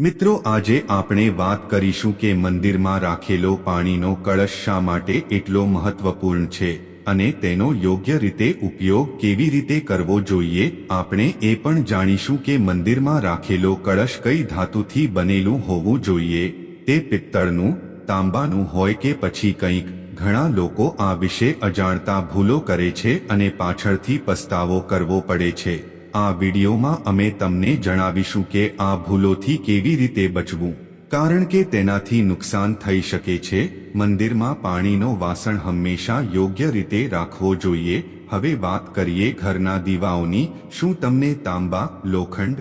મિત્રો, આજે આપણે વાત કરીશું કે મંદિરમાં રાખેલો પાણીનો કળશ શા માટે એટલો મહત્વપૂર્ણ છે અને તેનો યોગ્ય રીતે ઉપયોગ કેવી રીતે કરવો જોઈએ, આપણે એ પણ જાણીશું કે મંદિરમાં રાખેલો કળશ કઈ ધાતુથી બનેલું હોવું જોઈએ, તે પિત્તળનું, તાંબાનું હોય કે પછી કંઈક, ઘણા લોકો આ વિશે અજાણતા ભૂલો કરે છે અને પાછળથી પસ્તાવો કરવો પડે છે. આ વિડીયોમાં અમે તમને જણાવીશું કે આ ભૂલોથી કેવી રીતે બચવું. કારણ કે તેનાથી નુકસાન થઈ શકે છે, મંદિરમાં પાણીનો વાસણ હંમેશા યોગ્ય રીતે રાખવો જોઈએ. હવે વાત કરીએ ઘરના દીવાઓની, શું તમને તાંબા, લોખંડ,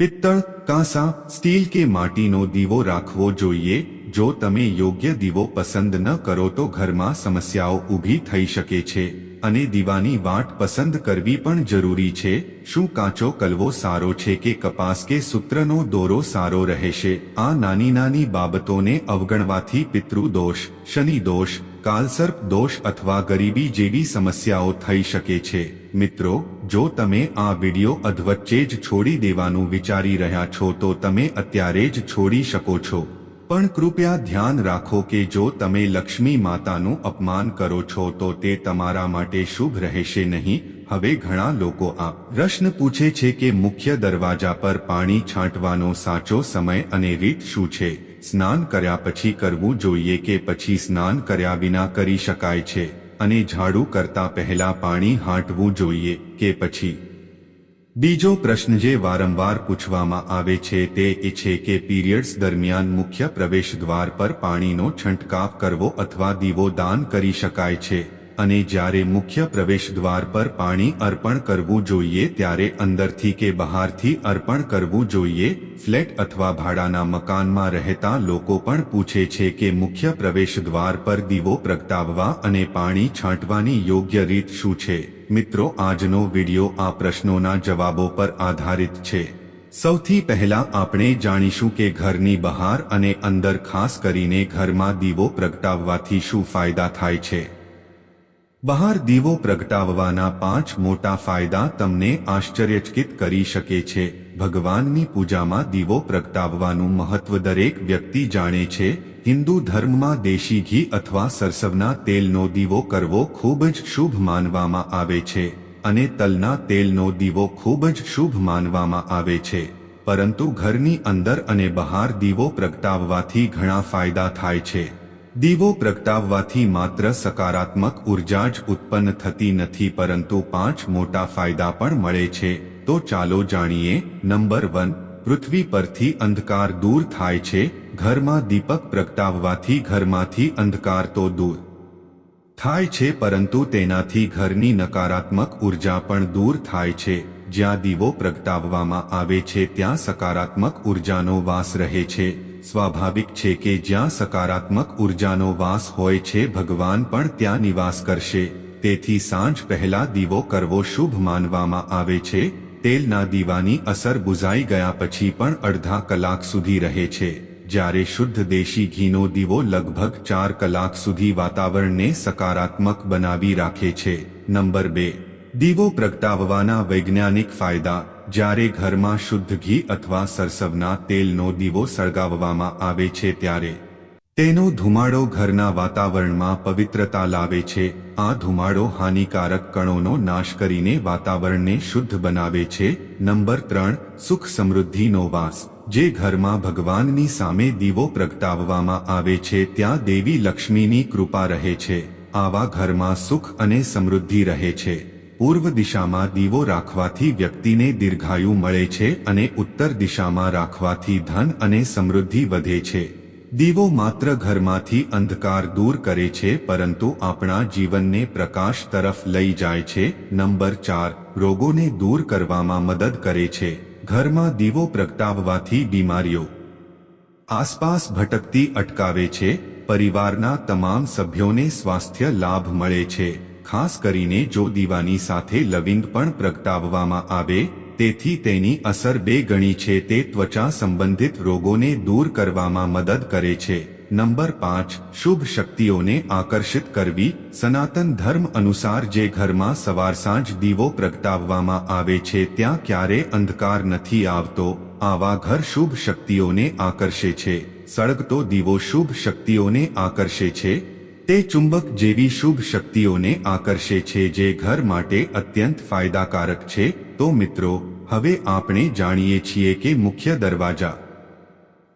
પિત્તળ, કાંસા, સ્ટીલ કે માટીનો દીવો રાખવો જોઈએ? જો તમે યોગ્ય દીવો પસંદ ન કરો તો ઘરમાં સમસ્યાઓ ઊભી થઈ શકે છે. અને દીવાની વાટ પસંદ કરવી પણ જરૂરી છે. શું કાચો કલવો સારો છે કે કપાસ કે સૂત્રનો દોરો સારો રહેશે? આ નાની નાની બાબતોને અવગણવાથી પિતૃદોષ શનિ દોષ, કાલસર્પ દોષ અથવા ગરીબી જેવી સમસ્યાઓ થઈ શકે છે. મિત્રો, જો તમે આ વિડિયો અધવચ્ચે જ છોડી દેવાનું વિચારી રહ્યા છો તો તમે અત્યારે જ છોડી શકો છો. પણ કૃપયા ધ્યાન રાખો કે જો તમે લક્ષ્મી માતાનું અપમાન કરો છો તો તે તમારા માટે શુભ રહેશે નહીં. હવે ઘણા લોકો આ પ્રશ્ન પૂછે છે કે મુખ્ય દરવાજા પર પાણી છાંટવાનો સાચો સમય અને રીત શું છે? સ્નાન કર્યા પછી કરવું જોઈએ કે પછી સ્નાન કર્યા વિના કરી શકાય છે? અને ઝાડુ કરતા પહેલા પાણી હાંટવું જોઈએ કે પછી બીજો પ્રશ્ન જે વારંવાર પૂછવામાં આવે છે તે એ છે કે પીરિયડ્સ દરમિયાન મુખ્ય પ્રવેશ દ્વાર પર પાણીનો છંટકાવ કરવો અથવા દીવો દાન કરી શકાય છે, અને જ્યારે મુખ્ય પ્રવેશ દ્વાર પર પાણી અર્પણ કરવું જોઈએ ત્યારે અંદરથી કે બહારથી અર્પણ કરવું જોઈએ, ફ્લેટ અથવા ભાડાના મકાનમાં રહેતા લોકો પણ પૂછે છે કે મુખ્ય પ્રવેશ દ્વાર પર દીવો પ્રગટાવવા અને પાણી છાંટવાની યોગ્ય રીત શું છે. મિત્રો, આજનો વિડિયો આ પ્રશ્નોના જવાબો પર આધારિત છે. સૌથી પહેલા આપણે જાણીશું કે ઘરની બહાર અને અંદર ખાસ કરીને ઘરમાં દીવો પ્રગટાવવાથી શું ફાયદા થાય છે. બહાર દીવો પ્રગટાવવાના પાંચ મોટા ફાયદા તમને આશ્ચર્યચકિત કરી શકે છે. ભગવાનની પૂજામાં દીવો પ્રગટાવવાનું મહત્વ દરેક વ્યક્તિ જાણે છે હિન્દુ ધર્મમાં દેશી ઘી અથવા સરસવના તેલનો દીવો કરવો ખૂબ જ શુભ માનવામાં આવે છે, અને તલના તેલનો દીવો ખૂબ જ શુભ માનવામાં આવે છે, પરંતુ ઘરની અંદર અને બહાર દીવો પ્રગટાવવાથી ઘણા ફાયદા થાય છે. દીવો પ્રગટાવવાથી માત્ર સકારાત્મક ઊર્જા જ ઉત્પન્ન થતી નથી, પરંતુ પાંચ મોટા ફાયદા પણ મળે છે. તો ચાલો જાણીએ, નંબર વન પૃથ્વી પરથી અંધકાર દૂર થાય છે, ઘરમાં દીપક પ્રગટાવવાથી ઘરમાંથી અંધકાર તો દૂર થાય છે પરંતુ તેનાથી ઘરની નકારાત્મક ઊર્જા પણ દૂર થાય છે, જ્યાં દીવો પ્રગટાવવામાં આવે છે ત્યાં સકારાત્મક ઉર્જાનો વાસ રહે છે, સ્વાભાવિક છે કે જ્યાં સકારાત્મક ઉર્જાનો વાસ હોય છે ભગવાન પણ ત્યાં નિવાસ કરશે, તેથી સાંજ પહેલા દીવો કરવો શુભ માનવામાં આવે છે તેલના દીવાની અસર બુઝાઈ ગયા પછી પણ અડધા કલાક સુધી રહે છે. જ્યારે શુદ્ધ દેશી ઘીનો દીવો લગભગ ચાર કલાક સુધી વાતાવરણને સકારાત્મક બનાવી રાખે છે. નંબર બે. દીવો પ્રગટાવવાના વૈજ્ઞાનિક ફાયદા. જ્યારે ઘરમાં શુદ્ધ ઘી અથવા સરસવના તેલનો દીવો સળગાવવામાં આવે છે ત્યારે તેનો ધુમાડો ઘરના વાતાવરણમાં પવિત્રતા લાવે છે. આ ધુમાડો હાનિકારક કણોનો નાશ કરીને વાતાવરણને શુદ્ધ બનાવે છે. નંબર ત્રણ, સુખ સમૃદ્ધિનો વાસ. જે ઘરમાં ભગવાનની સામે દીવો પ્રગટાવવામાં આવે છે, ત્યાં દેવી લક્ષ્મીની કૃપા રહે છે. આવા ઘરમાં સુખ અને સમૃદ્ધિ રહે છે. પૂર્વ દિશામાં દીવો રાખવાથી વ્યક્તિને દીર્ઘાયુ મળે છે અને ઉત્તર દિશામાં રાખવાથી ધન અને સમૃદ્ધિ વધે છે. દીવો માત્ર ઘરમાંથી અંધકાર દૂર કરે છે, પરંતુ આપણા જીવનને પ્રકાશ તરફ લઈ જાય છે. નંબર ચાર, રોગોને દૂર કરવામાં મદદ કરે છે. ઘરમાં દીવો પ્રગટાવવાથી બીમારીઓ આસપાસ ભટકતી અટકાવે છે. પરિવારના તમામ સભ્યોને સ્વાસ્થ્ય લાભ મળે છે. ખાસ કરીને જો દીવાની સાથે લવિંગ પણ પ્રગટાવવામાં આવે તેથી તેની અસર બે ગણી છે, તે ત્વચા સંબંધિત રોગોને દૂર કરવામાં મદદ કરે છે. નંબર પાંચ, શુભ શક્તિઓને આકર્ષિત કરવી. સનાતન ધર્મ અનુસાર જે ઘરમાં સવાર સાંજ દીવો પ્રગટાવવામાં આવે છે, ત્યાં ક્યારે અંધકાર નથી આવતો. આવા ઘર શુભ શક્તિઓને આકર્ષે છે. સળગતો દીવો શુભ શક્તિઓને આકર્ષે છે. તે ચુંબક જેવી શુભ શક્તિઓને આકર્ષે છે, જે ઘર માટે અત્યંત ફાયદાકારક છે. તો મિત્રો, હવે આપણે જાણીએ છીએ કે મુખ્ય દરવાજા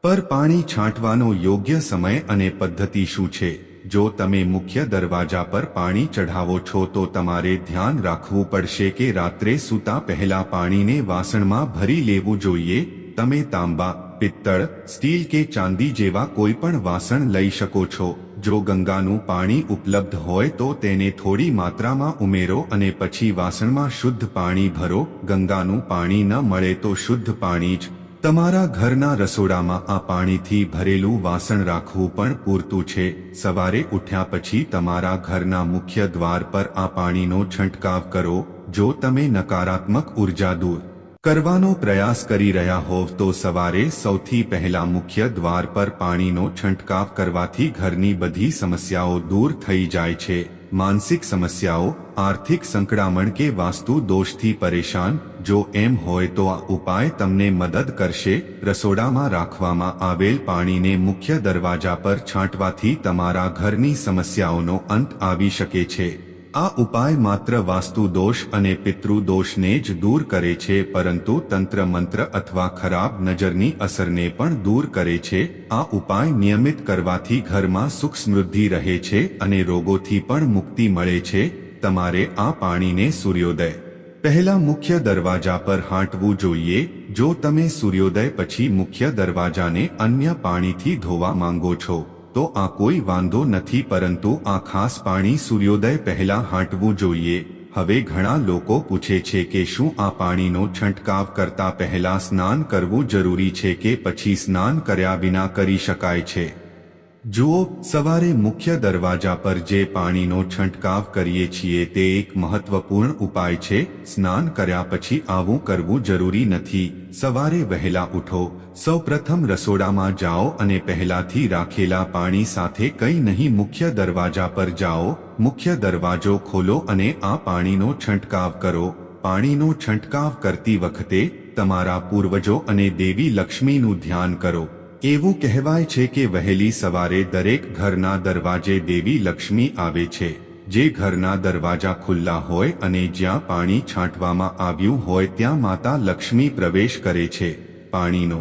પર પાણી છાંટવાનો યોગ્ય સમય અને પદ્ધતિ શું છે. જો તમે મુખ્ય દરવાજા પર પાણી ચઢાવો છો, તો તમારે ધ્યાન રાખવું પડશે કે રાત્રે સૂતા પહેલા પાણીને વાસણમાં ભરી લેવું જોઈએ. તમે તાંબા, પિત્તળ, સ્ટીલ કે ચાંદી જેવા કોઈ પણ વાસણ લઈ શકો છો. જો ગંગાનું પાણી ઉપલબ્ધ હોય તો તેને થોડી માત્રામાં ઉમેરો અને પછી વાસણમાં શુદ્ધ પાણી ભરો. ગંગાનું પાણી ન મળે તો શુદ્ધ પાણી જ. તમારા ઘરના રસોડામાં આ પાણીથી ભરેલું વાસણ રાખવું પણ પૂરતું છે. સવારે ઉઠ્યા પછી તમારા ઘરના મુખ્ય દ્વાર પર આ પાણીનો છંટકાવ કરો. જો તમે નકારાત્મક ઊર્જા દૂર કરવાનો પ્રયાસ કરી રહ્યા હોવ તો સવારે સૌથી પહેલા મુખ્ય દ્વાર પર પાણીનો છંટકાવ કરવાથી ઘરની બધી સમસ્યાઓ દૂર થઈ જાય છે. માનસિક સમસ્યાઓ, આર્થિક સંકડામણ કે વાસ્તુ દોષથી પરેશાન, જો એમ હોય તો આ ઉપાય તમને મદદ કરશે. રસોડામાં રાખવામાં આવેલ પાણીને મુખ્ય દરવાજા પર છાંટવાથી તમારા ઘરની સમસ્યાઓનો અંત આવી શકે છે. આ ઉપાય માત્ર વાસ્તુ દોષ અને પિતૃ દોષને જ દૂર કરે છે, પરંતુ તંત્ર મંત્ર અથવા ખરાબ નજરની અસરને પણ દૂર કરે છે. આ ઉપાય નિયમિત કરવાથી ઘરમાં સુખ સમૃદ્ધિ રહે છે અને રોગોથી પણ મુક્તિ મળે છે. તમારે આ પાણીને સૂર્યોદય પહેલા મુખ્ય દરવાજા પર હાંટવું જોઈએ. જો તમે સૂર્યોદય પછી મુખ્ય દરવાજાને અન્ય પાણીથી ધોવા માંગો છો તો આ કોઈ વાંધો નથી પરંતુ આ ખાસ પાણી સૂર્યોદય પહેલા હાંટવું જોઈએ. હવે ઘણા લોકો પૂછે છે કે શું આ પાણીનો છંટકાવ કરતા પહેલા સ્નાન કરવું જરૂરી છે કે પછી સ્નાન કર્યા વિના કરી શકાય છે? જુઓ, સવારે મુખ્ય દરવાજા પર જે પાણીનો છંટકાવ કરીએ છીએ તે એક મહત્વપૂર્ણ ઉપાય છે. સ્નાન કર્યા પછી આવું કરવું જરૂરી નથી. સવારે વહેલા ઉઠો. સૌપ્રથમ રસોડામાં જાઓ અને પહેલાથી રાખેલા પાણી સાથે કંઈ નહીં મુખ્ય દરવાજા પર જાઓ. મુખ્ય દરવાજો ખોલો અને આ પાણીનો છંટકાવ કરો. પાણીનો છંટકાવ કરતી વખતે તમારા પૂર્વજો અને દેવી લક્ષ્મીનું ધ્યાન કરો. એવું કહેવાય છે કે વહેલી સવારે દરેક ઘરના દરવાજે દેવી લક્ષ્મી આવે છે. જે ઘરના દરવાજા ખુલ્લા હોય અને જ્યાં પાણી છાંટવામાં આવ્યું હોય ત્યાં માતા લક્ષ્મી પ્રવેશ કરે છે. પાણીનો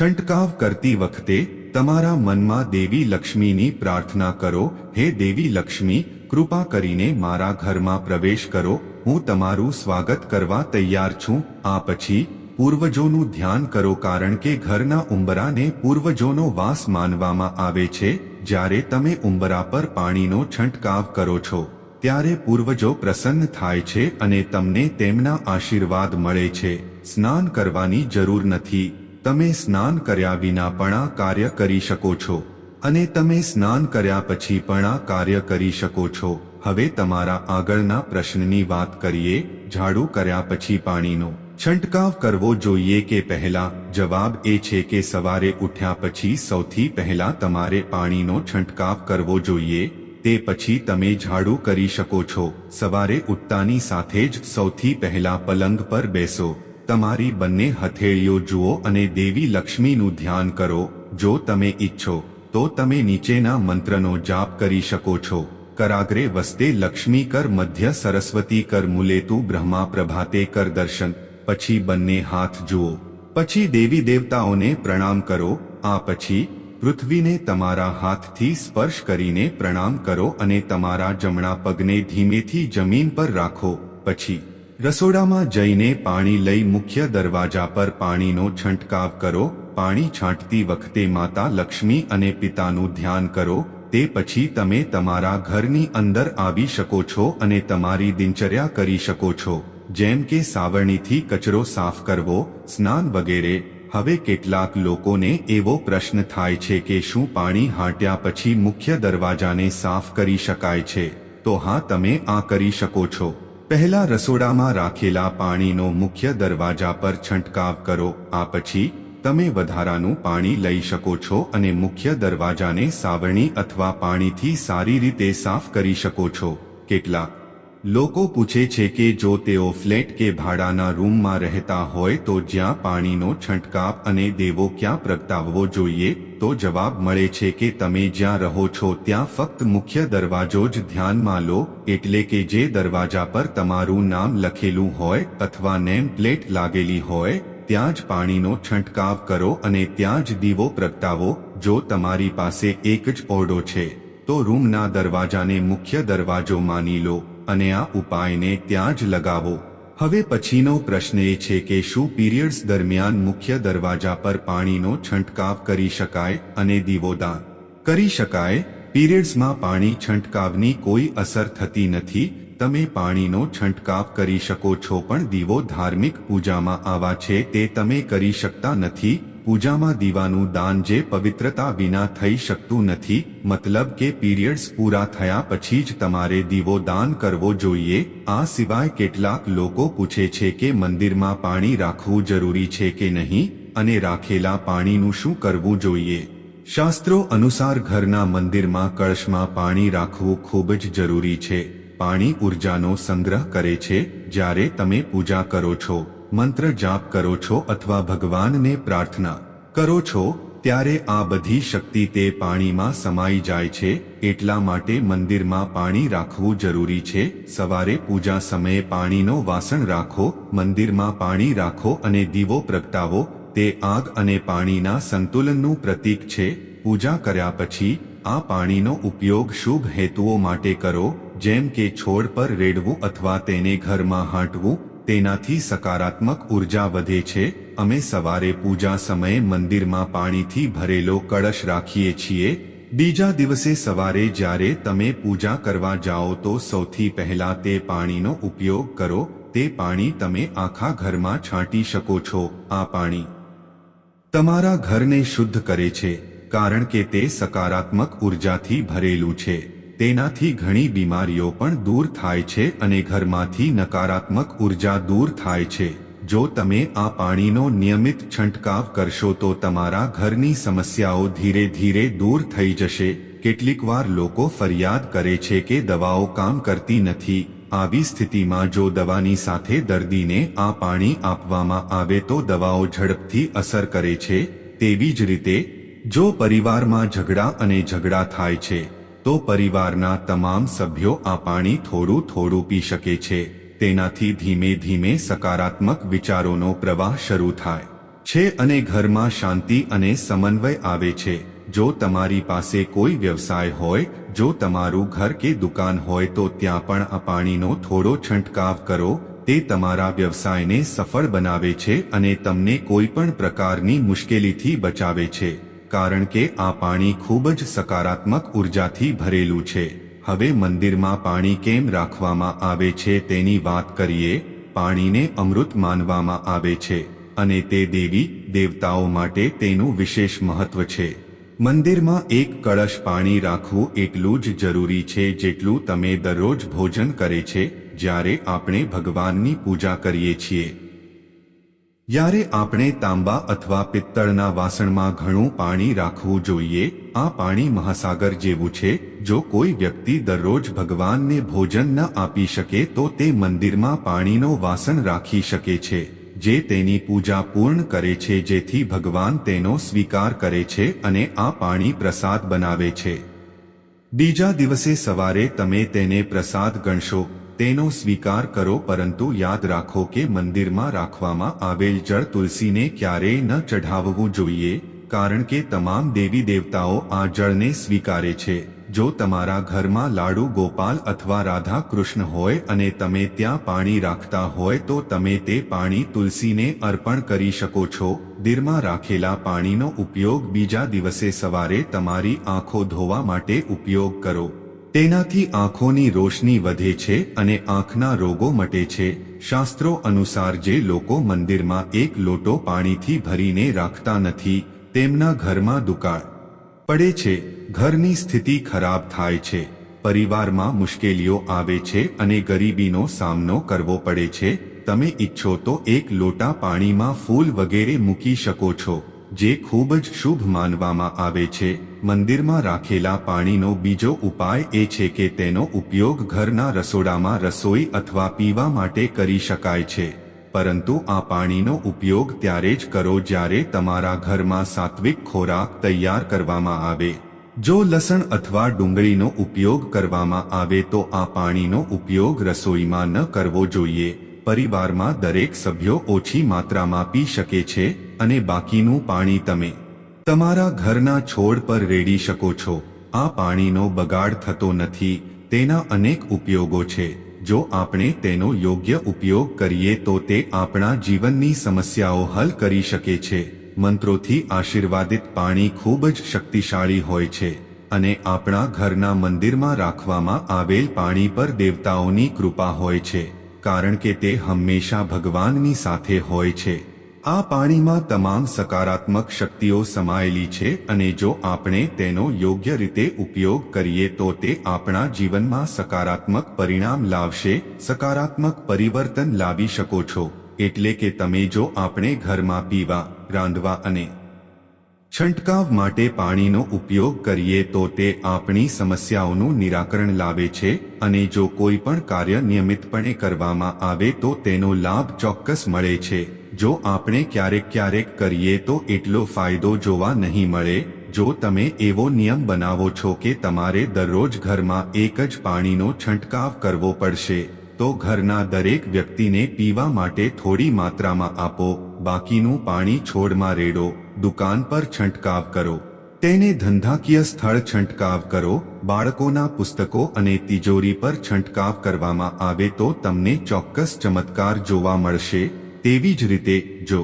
છંટકાવ કરતી વખતે તમારા મનમાં દેવી લક્ષ્મીની પ્રાર્થના કરો, હે દેવી લક્ષ્મી, કૃપા કરીને મારા ઘરમાં પ્રવેશ કરો. હું તમારું સ્વાગત કરવા તૈયાર છું. આ પછી પૂર્વજોનું ધ્યાન કરો કારણ કે ઘરના ઉંબરાને પૂર્વજોનો વાસ માનવામાં આવે છે. જ્યારે તમે ઉંબરા પર પાણીનો છંટકાવ કરો છો, ત્યારે પૂર્વજો પ્રસન્ન થાય છે અને તમને તેમના આશીર્વાદ મળે છે. સ્નાન કરવાની જરૂર નથી. તમે સ્નાન કર્યા વિના પણ આ કાર્ય કરી શકો છો અને તમે સ્નાન કર્યા પછી પણ આ કાર્ય કરી શકો છો. હવે તમારા આગળના પ્રશ્નની વાત કરીએ. ઝાડુ કર્યા પછી પાણીનો છંટકાવ કરવો જોઈએ કે પહેલા? જવાબ એ છે કે સવારે ઉઠ્યા પછી સૌથી પહેલા તમારે પાણીનો છંટકાવ કરવો જોઈએ. તે પછી તમે ઝાડુ કરી શકો છો. સવારે ઉઠતાની સાથે જ સૌથી પહેલા પલંગ પર બેસો. તમારી બંને હથેળીઓ જુઓ અને દેવી લક્ષ્મીનું ધ્યાન કરો. જો તમે ઈચ્છો, તો તમે નીચેના મંત્રનો જાપ કરી શકો છો. કરાગ્રે વસ્તે લક્ષ્મી કર મધ્ય સરસ્વતી કર મુલેતુ બ્રહ્મા પ્રભાતે કર દર્શન. પછી બંને હાથ જુઓ. પછી દેવી દેવતાઓને પ્રણામ કરો, આ પછી પૃથ્વીને તમારા હાથથી સ્પર્શ કરીને પ્રણામ કરો અને તમારા જમણા પગને ધીમેથી જમીન પર રાખો. પછી રસોડામાં જઈને પાણી લઈ મુખ્ય દરવાજા પર પાણીનો છંટકાવ કરો, પાણી છાંટતી વખતે માતા લક્ષ્મી અને પિતાનું ધ્યાન કરો, તે પછી તમે તમારા ઘરની અંદર આવી શકો છો અને તમારી દિનચર્યા કરી શકો છો. જેમ કે સાવરણીથી કચરો સાફ કરવો, સ્નાન વગેરે, હવે કેટલાક લોકોને એવો પ્રશ્ન થાય છે કે શું પાણી હાંટ્યા પછી મુખ્ય દરવાજાને સાફ કરી શકાય છે? તો હા, તમે આ કરી શકો છો. પહેલા રસોડામાં રાખેલા પાણીનો મુખ્ય દરવાજા પર છંટકાવ કરો, આ પછી તમે વધારાનું પાણી લઈ શકો છો અને મુખ્ય દરવાજાને સાવરણી અથવા પાણીથી સારી રીતે સાફ કરી શકો છો. કેટલાક લોકો પૂછે છે કે જો તેઓ ફ્લેટ કે ભાડાના રૂમમાં રહેતા હોય તો જ્યાં પાણીનો છંટકાવ અને દેવો ક્યાં પ્રગટાવવો જોઈએ, તો જવાબ મળે છે કે તમે જ્યાં રહો છો ત્યાં ફક્ત મુખ્ય દરવાજો જ ધ્યાનમાં લો, એટલે કે જે દરવાજા પર તમારું નામ લખેલું હોય અથવા નેમ પ્લેટ લાગેલી હોય, ત્યાં જ પાણીનો છંટકાવ કરો અને ત્યાં જ દીવો પ્રગટાવો, જો તમારી પાસે એક જ ઓરડો છે. તો રૂમના દરવાજાને મુખ્ય દરવાજો માની લો. અને આ ઉપાયને ત્યાં જ લગાવો. હવે પછીનો પ્રશ્ન એ છે કે શું પીરિયડ્સ દરમિયાન મુખ્ય દરવાજા પર પાણીનો છંટકાવ કરી શકાય અને દીવોદાન? કરી શકાય. પીરિયડ્સમાં પાણી છંટકાવની કોઈ અસર થતી નથી. તમે પાણીનો છંટકાવ કરી શકો છો પણ દીવો ધાર્મિક પૂજામાં આવા છે તે તમે કરી શકતા નથી. પૂજામાં દીવાનું દાન જે પવિત્રતા વિના થઈ શકતું નથી, મતલબ કે પીરિયડ્સ પૂરા થયા પછી જ તમારે દીવો દાન કરવો જોઈએ, આ સિવાય કેટલાક લોકો પૂછે છે કે મંદિરમાં પાણી રાખવું જરૂરી છે કે નહીં, અને રાખેલા પાણીનું શું કરવું જોઈએ. શાસ્ત્રો અનુસાર ઘરના મંદિરમાં કળશમાં પાણી રાખવું ખૂબ જ જરૂરી છે. પાણી ઉર્જાનો સંગ્રહ કરે છે, જ્યારે તમે પૂજા કરો છો. મંત્ર જાપ કરો છો અથવા ભગવાનને પ્રાર્થના કરો છો, ત્યારે આ બધી શક્તિ તે પાણીમાં સમાઈ જાય છે, એટલા માટે મંદિરમાં પાણી રાખવું જરૂરી છે. સવારે પૂજા સમયે પાણીનો વાસણ રાખો, મંદિરમાં પાણી રાખો અને દીવો પ્રગટાવો, તે આગ અને પાણીના સંતુલનનું પ્રતીક છે. પૂજા કર્યા પછી આ પાણીનો ઉપયોગ શુભ હેતુઓ માટે કરો, જેમ કે છોડ પર રેડવું અથવા તેને ઘરમાં હાંટવું તેનાથી સકારાત્મક ઊર્જા વધે છે. અમે સવારે પૂજા સમયે મંદિરમાં પાણીથી ભરેલો કળશ રાખીએ છીએ. બીજા દિવસે સવારે જ્યારે તમે પૂજા કરવા જાઓ તો સૌથી પહેલા તે પાણીનો ઉપયોગ કરો. તે પાણી તમે આખા ઘરમાં છાંટી શકો છો. આ પાણી તમારા ઘરને શુદ્ધ કરે છે, કારણ કે તે સકારાત્મક ઉર્જાથી ભરેલું છે. તેનાથી ઘણી બીમારીઓ પણ દૂર થાય છે અને ઘરમાંથી નકારાત્મક ઊર્જા દૂર થાય છે. જો તમે આ પાણીનો નિયમિત છંટકાવ કરશો તો તમારા ઘરની સમસ્યાઓ ધીરે ધીરે દૂર થઈ જશે. કેટલીકવાર લોકો ફરિયાદ કરે છે કે દવાઓ કામ કરતી નથી. આવી સ્થિતિમાં જો દવાની સાથે દર્દીને આ પાણી આપવામાં આવે તો દવાઓ ઝડપથી અસર કરે છે. તેવી જ રીતે, જો પરિવારમાં ઝઘડા અને ઝઘડા થાય છે તો પરિવારના તમામ સભ્યો આ પાણી થોડું થોડું પી શકે છે. તેનાથી ધીમે ધીમે સકારાત્મક વિચારોનો પ્રવાહ શરૂ થાય છે અને ઘરમાં શાંતિ અને સમન્વય આવે છે. જો તમારી પાસે કોઈ વ્યવસાય હોય, જો તમારું ઘર કે દુકાન હોય તો ત્યાં પણ આ પાણીનો થોડો છંટકાવ કરો. તે તમારા વ્યવસાયને સફળ બનાવે છે અને તમને કોઈ પણ પ્રકારની મુશ્કેલીથી બચાવે છે. કારણ કે આ પાણી ખૂબ જ સકારાત્મક ઉર્જાથી ભરેલું છે. હવે મંદિરમાં પાણી કેમ રાખવામાં આવે છે તેની વાત કરીએ, પાણીને અમૃત માનવામાં આવે છે, અને તે દેવી, દેવતાઓ માટે તેનું વિશેષ મહત્વ છે. મંદિરમાં એક કળશ પાણી રાખવું એટલું જ જરૂરી છે જેટલું તમે દરરોજ ભોજન કરે છે, જ્યારે આપણે ભગવાનની પૂજા કરીએ છીએ. જ્યારે આપણે તાંબા અથવા પિત્તળના વાસણમાં ઘણું પાણી રાખવું જોઈએ. આ પાણી મહાસાગર જેવું છે. જો કોઈ વ્યક્તિ દરરોજ ભગવાનને ભોજન ન આપી શકે, તો તે મંદિરમાં પાણીનો વાસણ રાખી શકે છે, જે તેની પૂજા પૂર્ણ કરે છે, જેથી ભગવાન તેનો સ્વીકાર કરે છે અને આ પાણી પ્રસાદ બનાવે છે. બીજા દિવસે સવારે તમે તેને પ્રસાદ ગણશો. તેનો સ્વીકાર કરો પરંતુ યાદ રાખો કે મંદિરમાં રાખવામાં આવેલ જળ તુલસીને ક્યારેય ન ચઢાવવું જોઈએ, કારણ કે તમામ દેવી દેવતાઓ આ જળને સ્વીકારે છે. જો તમારા ઘરમાં લાડુ ગોપાલ અથવા રાધા કૃષ્ણ હોય અને તમે ત્યાં પાણી રાખતા હોય તો તમે તે પાણી તુલસીને અર્પણ કરી શકો છો. દીરમાં રાખેલા પાણીનો ઉપયોગ બીજા દિવસે સવારે તમારી આંખો ધોવા માટે ઉપયોગ કરો. તેનાથી આંખોની રોશની વધે છે અને આંખના રોગો મટે છે. શાસ્ત્રો અનુસાર જે લોકો મંદિરમાં એક લોટો પાણીથી ભરીને રાખતા નથી, તેમના ઘરમાં દુકાળ પડે છે. ઘરની સ્થિતિ ખરાબ થાય છે. પરિવારમાં મુશ્કેલીઓ આવે છે અને ગરીબીનો સામનો કરવો પડે છે. તમે ઈચ્છો તો એક લોટા પાણીમાં ફૂલ વગેરે મૂકી શકો છો, જે ખૂબ જ શુભ માનવામાં આવે છે. મંદિરમાં રાખેલા પાણીનો બીજો ઉપાય એ છે કે તેનો ઉપયોગ ઘરના રસોડામાં રસોઈ અથવા પીવા માટે કરી શકાય છે. પરંતુ આ પાણીનો ઉપયોગ ત્યારે જ કરો જ્યારે તમારા ઘરમાં સાત્વિક ખોરાક તૈયાર કરવામાં આવે. જો લસણ અથવા ડુંગળીનો ઉપયોગ કરવામાં આવે તો આ પાણીનો ઉપયોગ રસોઈમાં ન કરવો જોઈએ. પરિવારમાં દરેક સભ્યો ઓછી માત્રામાં પી શકે છે અને બાકીનું પાણી તમે તમારા ઘરના છોડ પર રેડી શકો છો. આ પાણીનો બગાડ થતો નથી. તેના અનેક ઉપયોગો છે. જો આપણે તેનો યોગ્ય ઉપયોગ કરીએ તો તે આપણા જીવનની સમસ્યાઓ હલ કરી શકે છે. મંત્રોથી આશીર્વાદિત પાણી ખૂબ જ શક્તિશાળી હોય છે. અને આપણા ઘરના મંદિરમાં રાખવામાં આવેલ પાણી પર દેવતાઓની કૃપા હોય છે. કારણ કે તે હંમેશા ભગવાનની સાથે હોય છે. આ પાણીમાં તમામ સકારાત્મક શક્તિઓ સમાયેલી છે અને જો આપણે તેનો યોગ્ય રીતે ઉપયોગ કરીએ તો તે આપણા જીવનમાં સકારાત્મક પરિણામ લાવશે, સકારાત્મક પરિવર્તન લાવી શકો છો. એટલે કે તમે જો આપણે ઘરમાં પીવા, રાંધવા અને છંટકાવ માટે પાણીનો ઉપયોગ કરીએ તો તે આપણી સમસ્યાઓનું નિરાકરણ લાવે છે અને જો કોઈ પણ કાર્ય નિયમિતપણે કરવામાં આવે તો તેનો લાભ ચોક્કસ મળે છે. જો આપણે ક્યારેક ક્યારેક કરીએ તો એટલો ફાયદો જોવા નહીં મળે, જો તમે એવો નિયમ બનાવો છો કે તમારે દરરોજ ઘરમાં એક જ પાણીનો છંટકાવ કરવો પડશે, તો ઘરના દરેક વ્યક્તિને પીવા માટે થોડી માત્રામાં આપો, બાકીનું પાણી છોડમાં રેડો, દુકાન પર છંટકાવ કરો. તેને ધંધાકીય સ્થળ છંટકાવ કરો, બાળકોના પુસ્તકો અને તિજોરી પર છંટકાવ કરવામાં આવે તો તમને ચોક્કસ ચમત્કાર જોવા મળશે. તેવી જ રીતે જો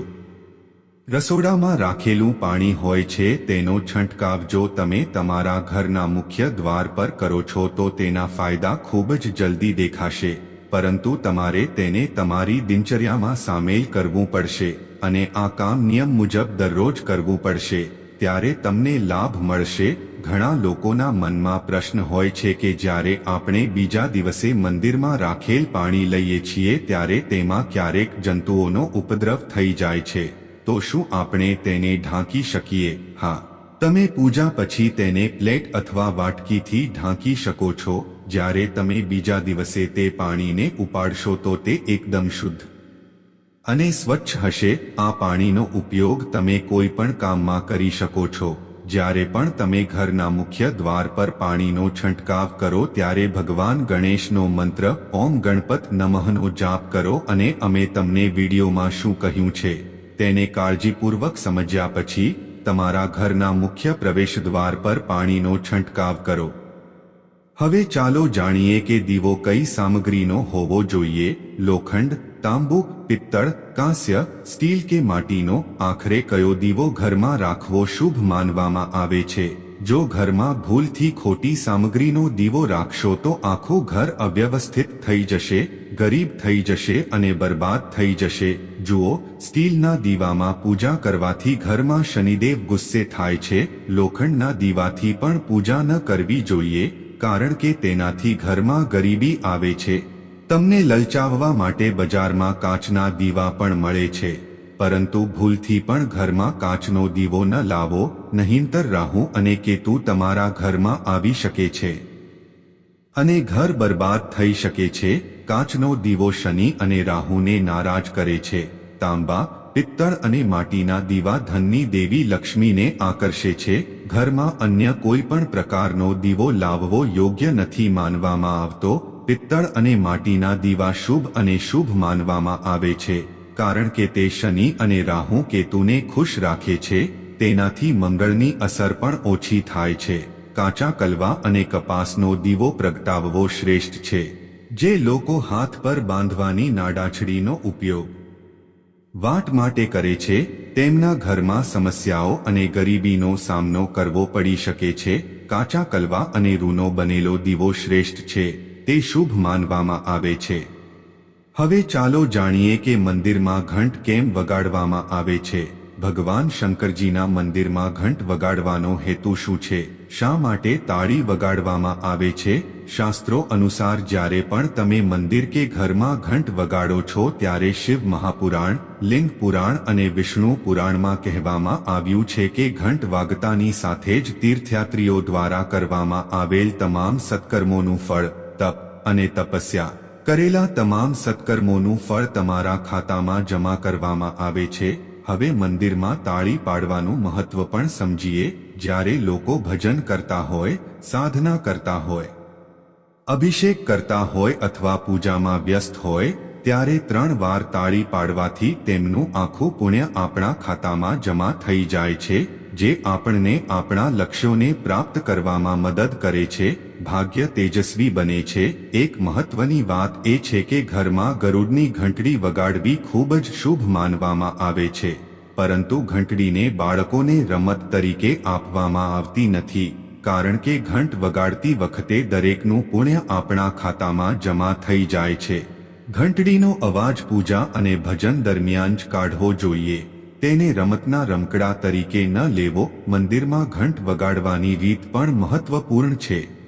રસોડામાં રાખેલું પાણી હોય છે, તેનો છંટકાવ જો તમે તમારા ઘરના મુખ્ય દ્વાર પર કરો છો, તો તેના ફાયદા ખૂબ જ જલ્દી દેખાશે, પરંતુ તમારે તેને તમારી દિનચર્યામાં સામેલ કરવું પડશે અને આ કામ નિયમ મુજબ દરરોજ કરવું પડશે, ત્યારે તમને લાભ મળશે ઘણા લોકોના મનમાં પ્રશ્ન હોય છે કે જ્યારે આપણે બીજા દિવસે મંદિરમાં રાખેલ પાણી લઈએ છીએ ત્યારે તેમાં ક્યારેક જંતુઓનો ઉપદ્રવ થઈ જાય છે. તો શું આપણે તેને ઢાંકી શકીએ? હા. તમે પૂજા પછી તેને પ્લેટ અથવા વાટકીથી ઢાંકી શકો છો. જ્યારે તમે બીજા દિવસે તે પાણીને ઉપાડશો તો તે એકદમ શુદ્ધ અને સ્વચ્છ હશે. આ પાણીનો ઉપયોગ તમે કોઈ પણ કામમાં કરી શકો છો. જ્યારે પણ તમે ઘરના મુખ્ય દ્વાર પર પાણીનો છંટકાવ કરો ત્યારે ભગવાન ગણેશનો મંત્ર, ઓમ ગણપત નમહનો જાપ કરો અને અમે તમને વિડીયોમાં શું કહ્યું છે, તેને કાળજીપૂર્વક સમજ્યા પછી, તમારા ઘરના મુખ્ય પ્રવેશ દ્વાર પર પાણીનો છંટકાવ કરો. હવે ચાલો જાણીએ કે દીવો કઈ સામગ્રીનો હોવો જોઈએ, લોખંડ તાંબુ, પિત્તળ, કાંસ્ય, સ્ટીલ કે માટીનો આખરે કયો દીવો ઘરમાં રાખવો શુભ માનવામાં આવે છે? જો ઘરમાં ભૂલથી ખોટી સામગ્રીનો દીવો રાખશો તો આખું ઘર અવ્યવસ્થિત થઈ જશે, ગરીબ થઈ જશે અને બરબાદ થઈ જશે. જુઓ, સ્ટીલના દીવામાં પૂજા કરવાથી ઘરમાં શનિદેવ ગુસ્સે થાય છે, લોખંડના દીવાથી પણ પૂજા ન કરવી જોઈએ, કારણ કે તેનાથી ઘરમાં ગરીબી આવે છે. તમને લલચાવવા માટે બજારમાં કાચના દીવા પણ મળે છે, પરંતુ ભૂલથી પણ ઘરમાં કાચનો દીવો ન લાવો, નહીંતર રાહુ અને કેતુ તમારા ઘરમાં આવી શકે છે. અને ઘર બરબાદ થઈ શકે છે, કાચનો દીવો શનિ અને રાહુને નારાજ કરે છે, તાંબા, પિત્તળ અને માટીના દીવા ધનની દેવી લક્ષ્મીને આકર્ષે છે, ઘરમાં અન્ય કોઈ પણ પ્રકારનો દીવો લાવવો યોગ્ય નથી માનવામાં આવતો પિત્તળ અને માટીના દીવા શુભ અને શુભ માનવામાં આવે છે, કારણ કે તે શનિ અને રાહુ કેતુને ખુશ રાખે છે, તેનાથી મંગળની અસર પણ ઓછી થાય છે. કાચા કલવા અને કપાસનો દીવો પ્રગટાવવો શ્રેષ્ઠ છે. જે લોકો હાથ પર બાંધવાની નાડાછડીનો ઉપયોગ વાટ માટે કરે છે, તેમના ઘરમાં સમસ્યાઓ અને ગરીબીનો સામનો કરવો પડી શકે છે. કાચા કલવા અને રૂનો બનેલો દીવો શ્રેષ્ઠ છે. તે શુભ માનવામાં આવે છે. હવે ચાલો જાણીએ કે મંદિરમાં ઘંટ કેમ વગાડવામાં આવે છે. ભગવાન શંકરજીના મંદિરમાં ઘંટ વગાડવાનો હેતુ શું છે? શા માટે તાળી વગાડવામાં આવે છે? શાસ્ત્રો અનુસાર જ્યારે પણ તમે મંદિર કે ઘરમાં ઘંટ વગાડો છો ત્યારે શિવ મહાપુરાણ, લિંગ પુરાણ અને વિષ્ણુ પુરાણમાં કહેવામાં આવ્યું છે કે ઘંટ વાગતાની સાથે જ તીર્થયાત્રીઓ દ્વારા કરવામાં આવેલ તમામ સત્કર્મોનું ફળ તપ અને તપસ્યા. કરેલા તમામ સત્કર્મોનું ફળ તમારા ખાતામાં જમા કરવામાં આવે છે. હવે મંદિરમાં તાળી પાડવાનું મહત્વ પણ સમજીએ. જ્યારે લોકો ભજન કરતા હોય, સાધના કરતા હોય, અભિષેક કરતા હોય અથવા પૂજામાં વ્યસ્ત હોય, ત્યારે ત્રણ વાર તાળી પાડવાથી તેમનું આખું પુણ્ય આપણા ખાતામાં જમા થઈ જાય છે. જે આપણને આપણા લક્ષ્યોને પ્રાપ્ત કરવામાં મદદ કરે છે, ભાગ્ય તેજસ્વી બને છે. એક મહત્વની વાત એ છે કે ઘરમાં ગરુડની ઘંટડી વગાડવી ખૂબ જ શુભ માનવામાં આવે છે. પરંતુ ઘંટડીને બાળકોને રમત તરીકે આપવામાં આવતી નથી, કારણ કે ઘંટ વગાડતી વખતે દરેકનું પુણ્ય આપણા ખાતામાં જમા થઈ જાય છે. ઘંટડીનો અવાજ પૂજા અને ભજન દરમિયાન જ કાઢવો જોઈએ. તેને રમતના રમકડા તરીકે ન લેવો, મંદિરમાં ઘંટ વગાડવાની રીત પણ મહત્વપૂર્ણ છે.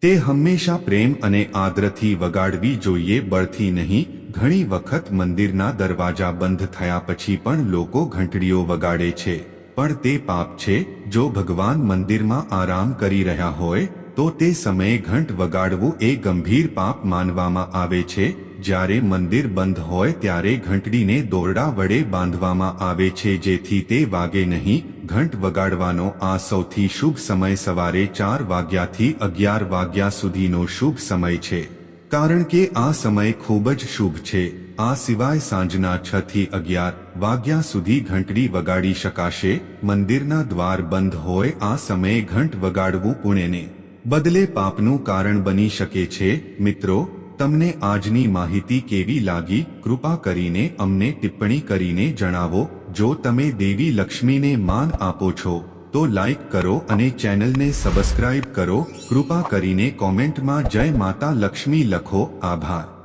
તે હંમેશા પ્રેમ અને આદરથી વગાડવી જોઈએ, બળથી નહીં. ઘણી વખત મંદિરના દરવાજા બંધ થયા પછી પણ લોકો ઘંટડીઓ વગાડે છે. પણ તે પાપ છે. જો ભગવાન મંદિરમાં આરામ કરી રહ્યા હોય તો તે સમયે ઘંટ વગાડવું એ ગંભીર પાપ માનવામાં આવે છે. જ્યારે મંદિર બંધ હોય ત્યારે ઘંટડીને દોરડા વડે બાંધવામાં આવે છે જેથી તે વાગે નહીં. ઘંટ વગાડવાનો આ સૌથી શુભ સમય સવારે ચાર વાગ્યાથી અગિયાર વાગ્યા સુધીનો શુભ સમય છે. કારણ કે આ સમય ખૂબ જ શુભ છે. આ સિવાય સાંજના છ થી અગિયાર વાગ્યા સુધી ઘંટડી વગાડી શકાશે. મંદિરના દ્વાર બંધ હોય આ સમયે ઘંટ વગાડવું પુણ્યને બદલે પાપનું કારણ બની શકે છે. મિત્રો, તમને આજની માહિતી કેવી લાગી? કૃપા કરીને અમને ટિપ્પણી કરીને જણાવો. જો તમે દેવી લક્ષ્મીને માન આપો છો, તો લાઈક કરો અને ચેનલને સબસ્ક્રાઇબ કરો. કૃપા કરીને કોમેન્ટમાં જય માતા લક્ષ્મી લખો. આભાર.